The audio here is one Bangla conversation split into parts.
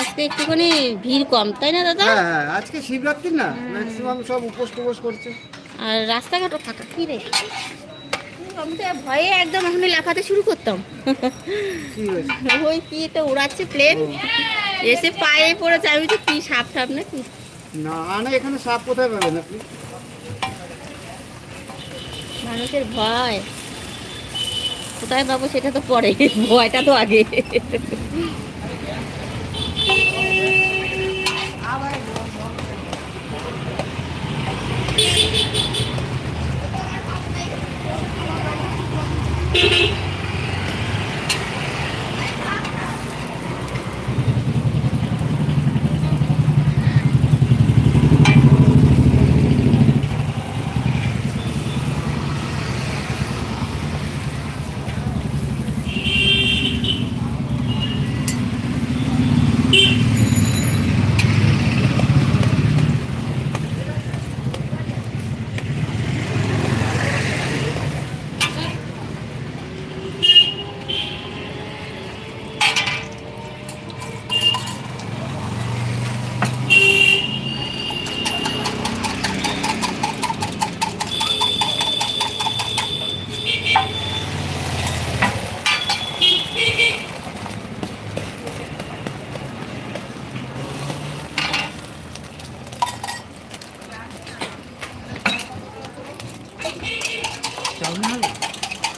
আজকে একটুখানি ভিড় কম তাই না দাদা? হ্যাঁ হ্যাঁ আজকে শিবরাত্রি না ম্যাক্সিমাম সব উপোস টুপোস করছে। আর রাস্তাঘাটও ফাঁকা কি রে? আমি তো ভয়ে একদম এখনই লাফাতে শুরু করতাম। ওই কি এটা উড়াচ্ছে প্লেন এসে পায়ে পড়েছে আমি তো কি সাপ সাপ নাকি? না না এখানে সাপ কোথায় পাবেন আপনি? মানুষের ভয়। কোথায় পাবো সেটা তো পরে ভয়টা তো আগে।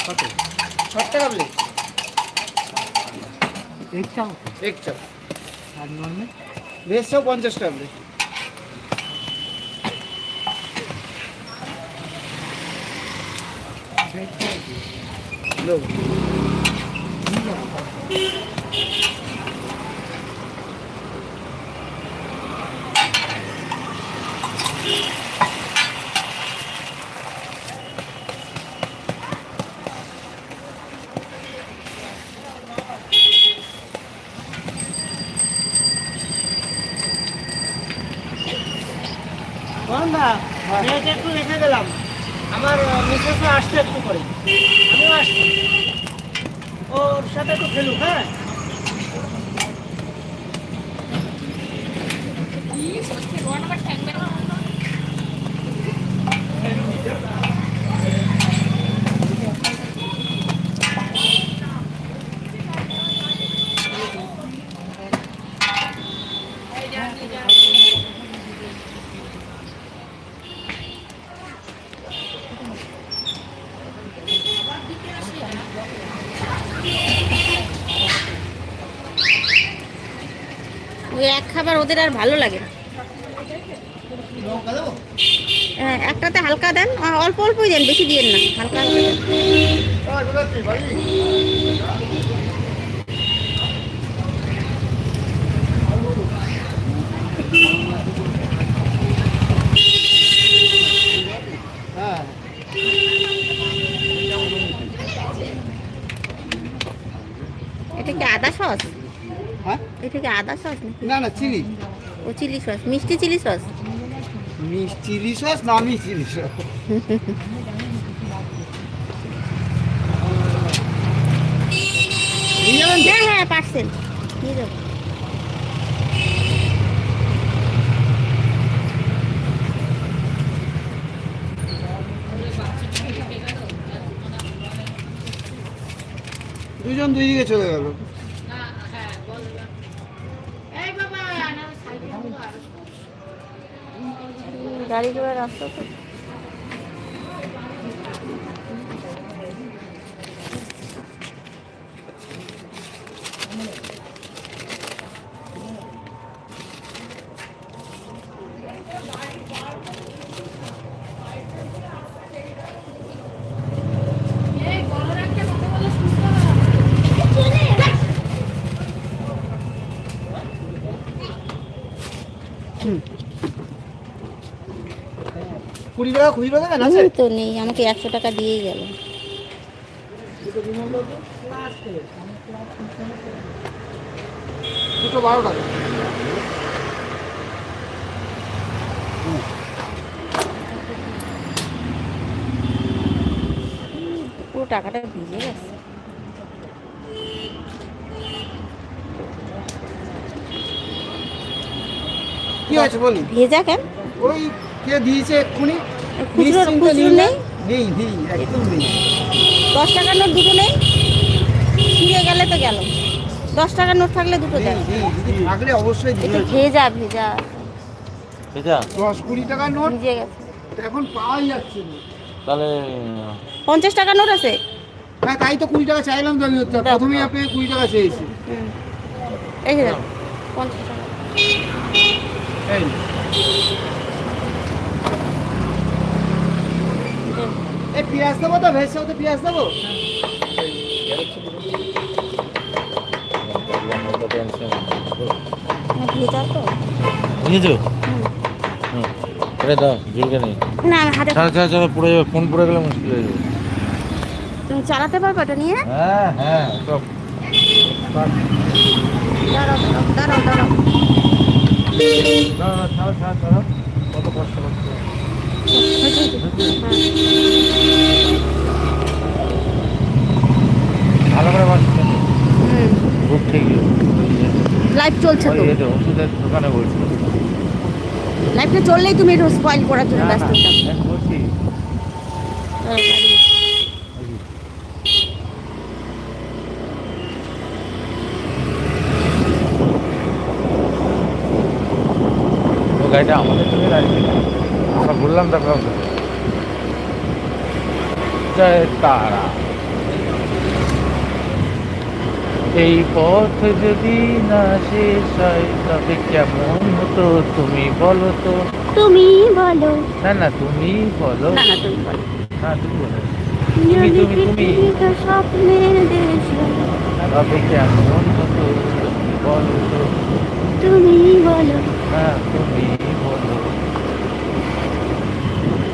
কত? ষাট টাকা প্লেট এক চাও এক চাপ আর নর্মাল ভেজ পঞ্চাশ টাকা প্লেট লোক একটু রেখে গেলাম। আমার মিসেসও আসতে একটু করে আমিও আসছি। ওর সাথে একটু খেলুক হ্যাঁ? এক খাবার ওদের আর ভালো লাগে না। হ্যাঁ, একটাতে হালকা দেন অল্প অল্পই দেন বেশি দিয়েন না হালকা হালকা দেন হ্যাঁ এটা কি আদা সস হ্যাঁ? এটা কি আদা সস নাকি? না না চিলি। ও চিলি সস মিষ্টি চিলি সস? মিস চিলি সস না আমি চিলি সস? হ্যাঁ হ্যাঁ পার্সেল নিয়ে যাব দুজন দুই দিকে চলে গেল। গাড়ি ঘোড়া রাস্তা তো। কুড়ি টাকা খুচরো দেবেন আছে? তো নেই। আমাকে একশো টাকা দিয়েই গেল। দুটো বারো টাকা পুরো টাকাটা ভিজে গেছে। কি আছে বলি? ভেজা কেন? ওই কে দিয়েছে এক্ষুনি? খুচরো খুচরো নেই। নেই নেই একদম নেই। দশ টাকার নোট দুটো নেই? ছিঁড়ে গেলে তো গেল। দশ টাকার নোট থাকলে দুটো দেন থাকলে অবশ্যই দিবে। ভেজা ভেজা। দশ কুড়ি টাকার নোট? ভিজে গেছে। এখন পাওয়াই যাচ্ছে না। তাহলে পঞ্চাশ টাকার নোট আছে? হ্যাঁ তাই তো কুড়ি টাকা চাইলাম তো আমি। প্রথমেই আপনি কুড়ি টাকা চেয়েছি। এই যে পঞ্চাশ টাকা। এই। এই পেঁয়াজ দেবো তো ভেজে তো পেঁয়াজ দেবো? চালাতে পারবে ওটা নিয়ে? হ্যাঁ হ্যাঁ দাঁড়াও দাঁড়াও দাঁড়াও দাঁড়াও। কত কষ্ট। ভালো করে হুম খুব ঠিক লাইভ চলছে তো। এটা ওষুধের দোকানে বলছি লাইভটা চললেই তুমি একটু স্পয়েল করার জন্য ব্যস্ত বলছি। ও গাড়িটা আমাদের জন্য দাঁড়িয়ে বললাম তারপর জয় তারা। এই পথ যদি না শেষ হয় তবে কেমন হতো তুমি বলো তো? তুমি বলো। না না তুমি বলো। না না তুমি বলো। না তুমি বলো। তুমি তুমি, তুমি, তুমি। স্বপ্নের দেশ তবে কেমন হতো তুমি বলো তো? তুমি বলো। না তুমি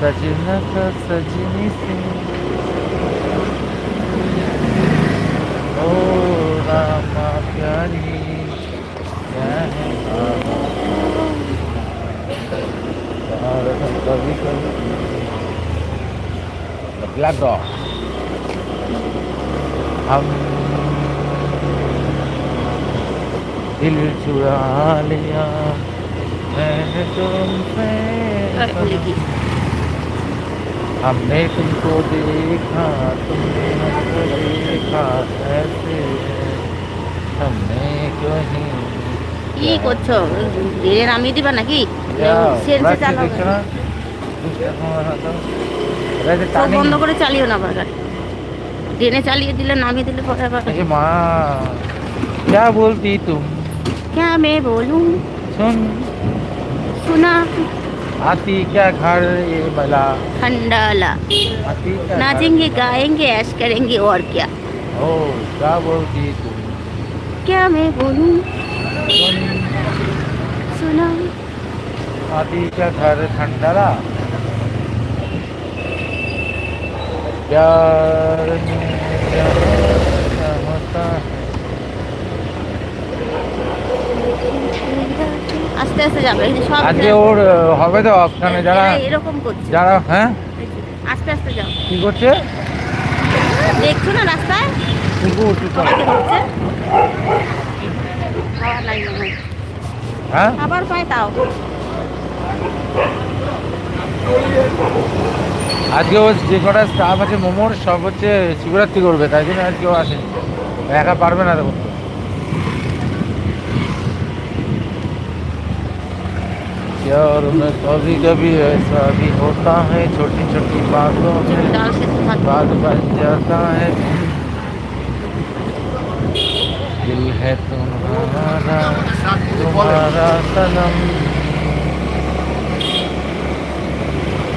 Saçına saçınısın The black dog. Hum. Dil chura liya. हमने तुमको देखा तुमने हमको देखा ऐसे हमने कहीं কি করছো ধীরে নামিয়ে দিবা নাকি সেন্সে চালাও দেখছো না এটা যে চোখ টার্নিং বন্ধ করে চালিও না আবার গাড়ি ট্রেনে চালিয়ে দিলে নামিয়ে দিলে পরে আবার ये माँ क्या बोलती तुम क्या मैं बोलूं सुन सुना। आती क्या घर ये भला? खंडाला? नाचेंगे गाएँगे ऐश करेंगे और क्या। ओ क्या बोलती क्या मैं बोलूँ? सुना। आती क्या घर ठंडरा प्यार में আস্তে আস্তে যাবে সব আজকে ওর হবে তো অপশানে যারা এরকম করছে। যারা হ্যাঁ? আস্তে আস্তে যাও। কি করছে? দেখছ না রাস্তায়? কুকুর কি করে? সবাইকে ধরছে। খাওয়া নাই হ্যাঁ? খাবার পায় তাও। আজকে ও যে কটা স্টাফ আছে মোমোর সব হচ্ছে শিবরাত্রি করবে তাই জন্য আজকে ও আসেনি। একা পারবে না তো। किया और उन्हें कभी कभी ऐसा भी होता है छोटी छोटी बातों में बात बन जाता है। दिल है तुम्हारा तुम्हारा सनम।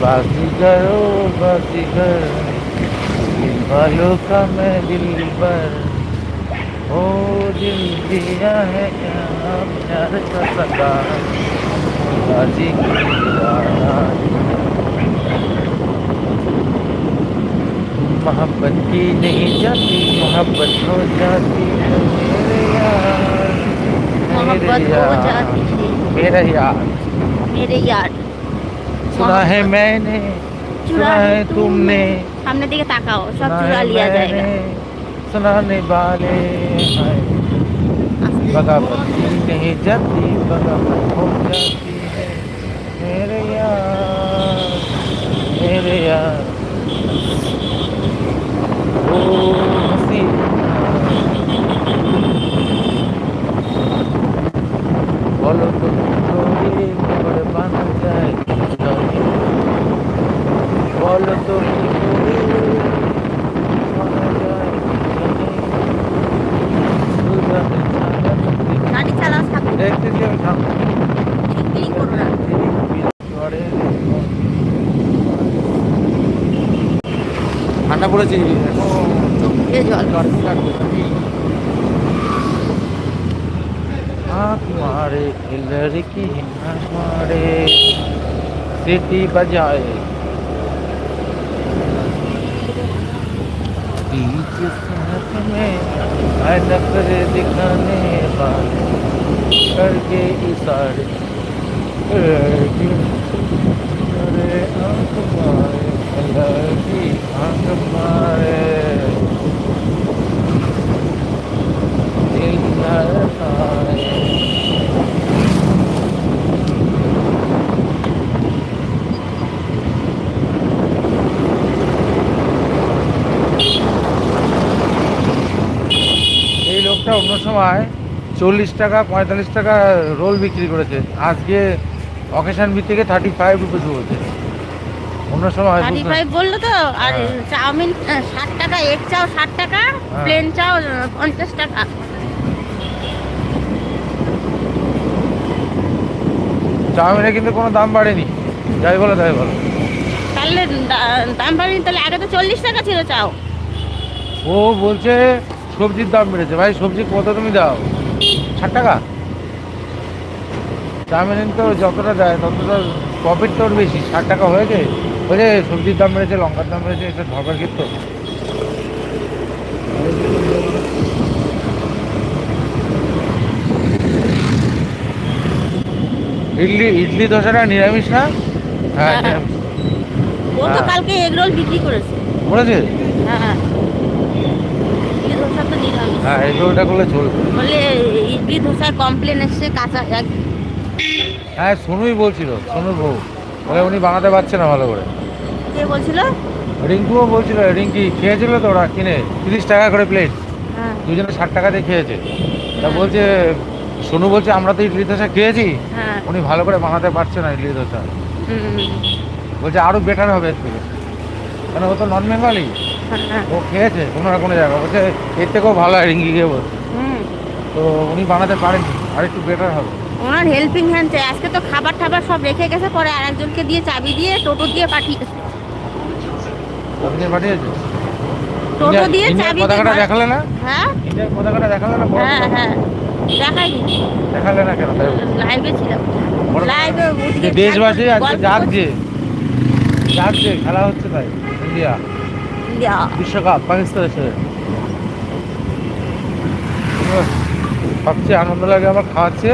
बाजी करो, बाजी कर। दिल वालों का मैं दिल पर ओ, दिल दिया है, क्या प्यार का सदा। मोहब्बत की नहीं जाती मोहब्बत हो जाती मेरे यार मोहब्बत हो मेरे यार। मेरे यार। सुना है मैंने सुना है तुमने। हमने देखा ताका हो सब चुरा लिया जाएगा। सुनाने वाले बगावत की नहीं जाती बगावत हो जाती। मेरे यार ओ ঠান্ডা পড়েছে চোখ দিয়ে জল आँख मारे लड़की न मारे सीटी बजाए बीच सड़क में आए नखरे दिखाने वाले करके इशारे लड़की अरे आँख লোকটা অন্য সময় চল্লিশ টাকা, পঁয়তাল্লিশ টাকা রোল বিক্রি করেছে। আজকে অকেশন ভিত্তিকে থার্টি ফাইভ রুপিস বলছে অন্য সময় থার্টি ফাইভ বলল তো আর হ্যাঁ। চাউমিন ষাট টাকা এগ চাও ষাট টাকা হ্যাঁ। প্লেন চাও পঞ্চাশ টাকা। চাউমিনে কিন্তু কোনো দাম বাড়েনি। যাই বলো তাই বলো। তাহলে দাম বাড়িনি তাহলে আগে তো চল্লিশ টাকা ছিল চাও। ও বলছে সবজির দাম বেড়েছে। ভাই সবজি কত তুমি দাও? ষাট টাকা? চাউমিন তো যতটা দেয় ততটা প্রফিট তোর বেশি। ষাট টাকা হয়েছে? বলছে সবজির দাম বেড়েছে লঙ্কার দাম বেড়েছে এটা ঢকার কিন্তু ইডলি ইডলি দোসাটা নিরামিষ না? হ্যাঁ হ্যাঁ। নিরামিষ। ও তো হ্যাঁ। কালকে এগ রোল বিক্রি করেছে। বলেছে হ্যাঁ হ্যাঁ। করলে চলবে। বলে ইডলি ধোসায় কমপ্লেন এসছে কাঁচা হ্যাঁ সোনুই বলছিল সোনুর বউ। বলে উনি বানাতে পারছে না ভালো করে। কে বলছিল? রিঙ্কুও বলছিল রিঙ্কি খেয়েছিল তো ওরা কিনে তিরিশ টাকা করে প্লেট হ্যাঁ। দুজনে ষাট টাকা দিয়ে খেয়েছে। তা বলছে সোনু বলছে আমরা তো ইডলি ধোসা খেয়েছি। হ্যাঁ। উনি ভালো করে বানাতে পারছে না ইডলি ধোসা। বলছে আরও বেটার হবে এর থেকে। কেন ও তো নন বেঙ্গলি হ্যাঁ, ও খেয়েছে কোনো না কোনো জায়গায়। বলছে এর থেকেও ভালো হয় রিঙ্কি খেয়ে বলছে হুম। তো উনি বানাতে পারেননি আর একটু বেটার হবে। ওনার হেল্পিং হ্যান্ড চাই। আজকে তো খাবার টাবার সব রেখে গেছে পরে আরেকজনকে দিয়ে চাবি দিয়ে টোটো দিয়ে পাঠিয়েছে। আপনি পাঠিয়েছে? টোটো দিয়ে চাবি পতাকাটা দেখালে না? হ্যাঁ। ইন্ডিয়ার পতাকাটা দেখালে না হ্যাঁ হ্যাঁ। দেখাইনি। দেখালে না কেন। লাইভে ছিলাম। লাইভে দেশবাসী আজকে জাগছে জাগছে খেলা হচ্ছে তাই ইন্ডিয়া। বিশ্বকাপ পাকিস্তানের সাথে সবচেয়ে আনন্দ লাগে আমার খাওয়াচ্ছে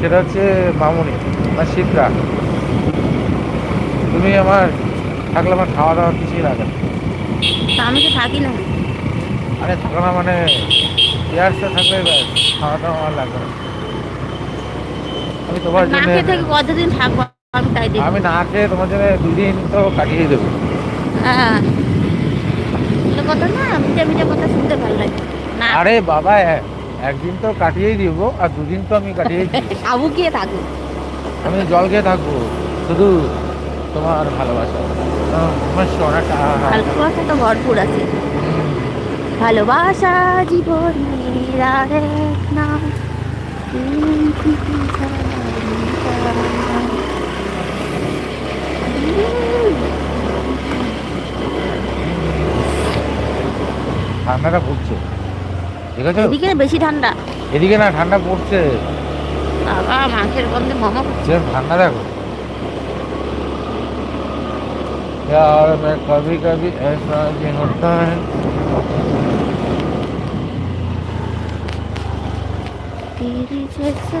সেটা হচ্ছে মামুনি আমার শীতরা তুমি আমার থাকলে আমার খাওয়া দাওয়া কিছুই লাগে আমি তো থাকি না। আরে থাকো না মানে থাকলে খাওয়া দাওয়া আমার লাগবে আমি তোমার জন্য কতদিন থাকব আমি তাই দেখি। আমি না খেয়ে তোমার জন্য দুদিন তো কাটিয়ে দেবো। হ্যাঁ। কথা না মিটে মিটে কথা শুনতে ভালো লাগে। না আরে বাবা একদিন তো কাটিয়েই দিব আর দুদিন তো আমি কাটিয়েই সাবু গিয়ে থাকব আমি জল খেয়ে থাকব। শুধু তোমার ভালোবাসা। আমার সোনাটা। ভালোবাসা তো ভরপুর আছে। ভালোবাসা নাম। ঠান্ডাটা পড়ছে। ঠিক আছে এদিকে বেশি ঠান্ডা। এদিকে না ঠান্ডা পড়ছে। বাবা মাংসের গন্ধে মামা যে ঠান্ডা দেখো। यार मैं कभी कभी ऐसा भी होता है। तेरी जैसा।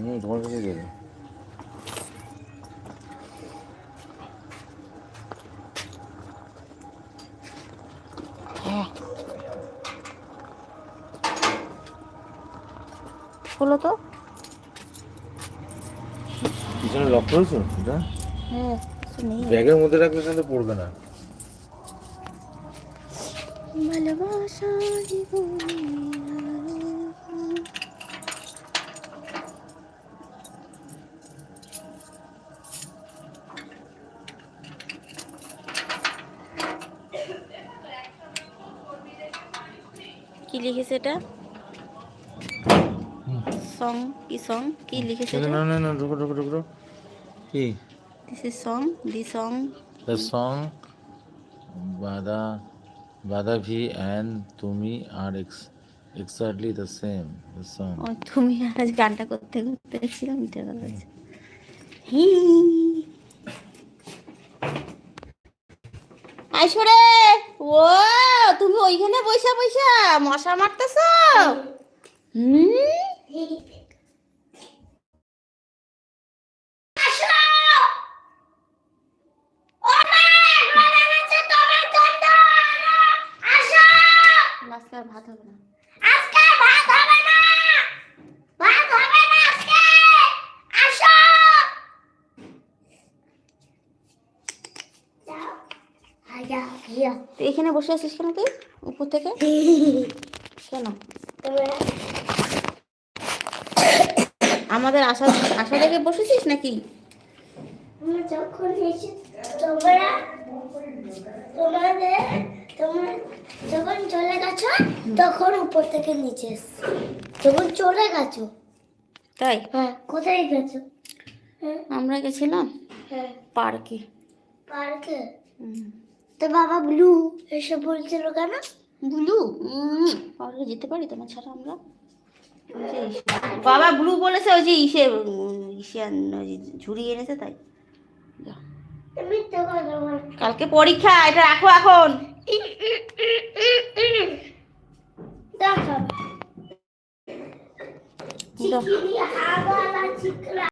হুম তোমার কাছে দেবে হ্যাঁ তো। পিছনে লক করেছ? এটা? হ্যাঁ ব্যাগের মধ্যে রাখলে তাহলে পড়বে না। ভালোবাসা জীবনের কি লিখেছে এটা? সং কি সং? কি লিখেছে না না না রুকো রুকো রুকো কি? This is song the song song Bada Bada Bhi and Tumi are ex exactly the same. The song. ও তুমি আর আজ গানটা করতে করতে ছিলাম এটা কথা আইসরে। ও তুমি ওইখানে বইসা বইসা মশা মারতেছ? হুম? ভাত হবে তুই এখানে বসে আছিস কেন তুই? উপর থেকে? কেন? আমাদের আশা আশা দেখে বসেছিস নাকি? যখন তোমরা তোমাদের তোমরা যখন চলে গেছো তখন উপর থেকে নিচে যখন চলে গেছো। তাই? হ্যাঁ কোথায় গেছো? হ্যাঁ। আমরা গেছিলাম হ্যাঁ। পার্কে। পার্কে? তো বাবা ব্লু এসে বলছিল কেন? ব্লু? পার্কে যেতে পারি তোমার ছাড়া আমরা। বাবা ব্লু বলেছে ওই যে ইসে ইসে ঝুড়ি এনেছে তাই। কালকে পরীক্ষা এটা রাখো এখন। দেখো।